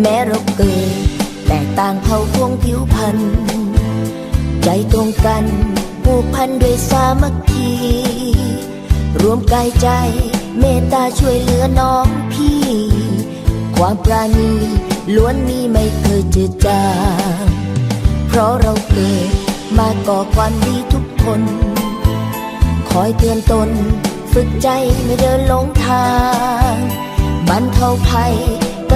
แม้เราเกิดแตกต่างเผ่าพวงผิวพันธุ์ใจตรงกันผูกพันด้วยสามัคคี รวมกายใจเมตตาช่วยเหลือน้องพี่ ความปราณีล้วนมีไม่เคยจืดจางเพราะเราเกิดมาก่อความดีทุกคน คอยเตือนตน ฝึกใจไม่เดินหลงทางบรรเทาภัย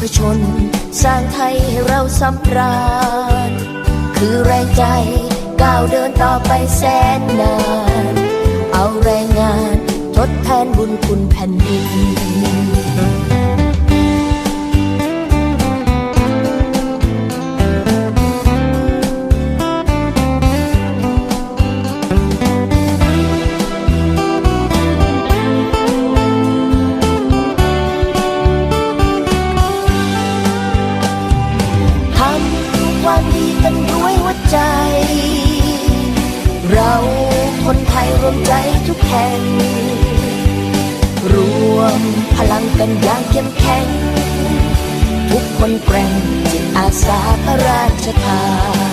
พชน สร้างไทยให้เราสำราญ คือแรงใจก้าวเดินต่อไปแสนนาน เอาแรงงานทดแทนบุญคุณแผ่นดิน ดีกันด้วยหัวใจ เราคนไทยรวมใจทุกแห่ง รวมพลังกันอย่างเข้มแข็ง ทุกคนแกร่งจิตอาสาพระราชทาน